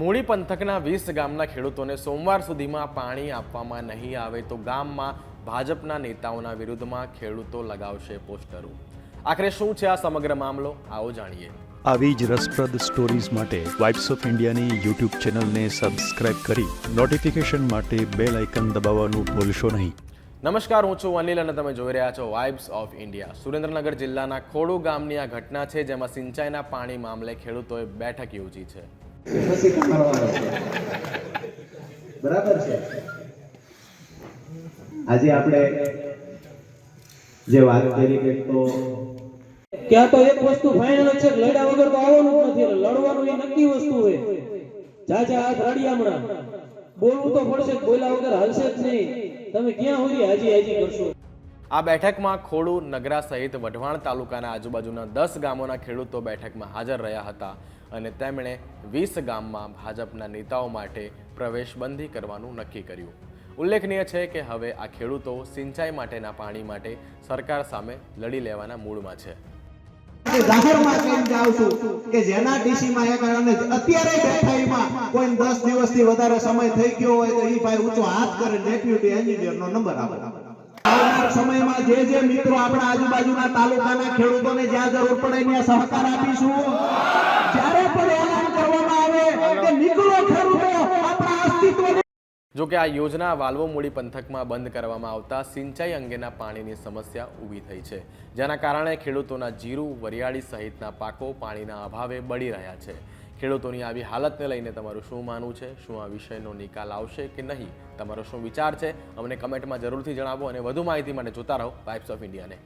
મૂળી પંથકના વીસ ગામના ખેડૂતોને સોમવાર સુધીમાં પાણી આપવામાં નહીં આવે તો ગામમાં ભાજપના નેતાઓના વિરુદ્ધમાં ખેડૂતો લગાવશે પોસ્ટરો. આખરે શું છે આ સમગ્ર મામલો? આવો જાણીએ. આવી જ રસપ્રદ સ્ટોરીઝ માટે વાઇબ્સ ઓફ ઇન્ડિયાની યુટ્યુબ ચેનલને સબસ્ક્રાઇબ કરી નોટિફિકેશન માટે બેલ આઇકન દબાવવાનું ભૂલશો નહીં. નમસ્કાર હું છું અનિલ અને તમે જોઈ રહ્યા છો વાઇબ્સ ઓફ ઇન્ડિયા સુરેન્દ્રનગર જિલ્લાના ખોડુ ગામની આ ઘટના છે જેમાં સિંચાઈના પાણી મામલે ખેડૂતોએ બેઠક યોજી છે. પછી કમાવાનો છે? બરાબર આજે આપણે જે વાત કરી કે તો ત્યાં તો એક વસ્તુ ફાઇનલ છે લડ્યા વગર તો આવવાનું જ નથી લડવાનું એ નક્કી વસ્તુ હોય જાજા હાથ રડ્યા હમણાં. બોલવું તો પડશે બોલ્યા વગર હાલશે જ નહીં. તમે ક્યાં સુધી હાજી હાજી કરશો. આ બેઠકમાં ખોડુ, નગરા સહિત વઢવાણ તાલુકાના આજુબાજુના દસ ગામોના ખેડૂતો બેઠકમાં હાજર રહ્યા હતા અને તેમણે વીસ ગામમાં ભાજપના નેતાઓ માટે પ્રવેશબંધી કરવાનું નક્કી કર્યું. ઉલ્લેખનીય છે કે હવે આ ખેડૂતો સિંચાઈ માટેના પાણી માટે સરકાર સામે લડી લેવાના મૂડમાં છે. કે જેના અને અત્યારે કોઈ દસ દિવસથી વધારે સમય થઈ ગયો હોય તો એ ભાઈ ઊંચો હાથ કરે ડેપ્યુટી એન્જિનિયરનો નંબર આપે. આવનાર સમયમાં જે જે મિત્રો આપણા આજુબાજુના તાલુકાના ખેડૂતોને જ્યાં જરૂર પડે ત્યાં સહકાર આપીશું. જ્યારે પણ એલાન કરવામાં આવે કે નીકળો ખેડૂતો, આપણા અસ્તિત્વને જો કે આ યોજના વાલ્વો મૂડી પંથકમાં બંધ કરવામાં આવતા સિંચાઈ અંગેના પાણીની સમસ્યા ઊભી થઈ છે, જેના કારણે ખેડૂતોના જીરું, વરિયાળી સહિતના પાકો પાણીના અભાવે બળી રહ્યા છે. ખેડૂતોની આવી હાલતને લઈને તમારું શું માનવું છે? શું આ વિષયનો નિકાલ આવશે કે નહીં? તમારો શું વિચાર છે? અમને કમેન્ટમાં જરૂરથી જણાવો અને વધુ માહિતી માટે જોતા રહો પાઇપ્સ ઓફ ઇન્ડિયાને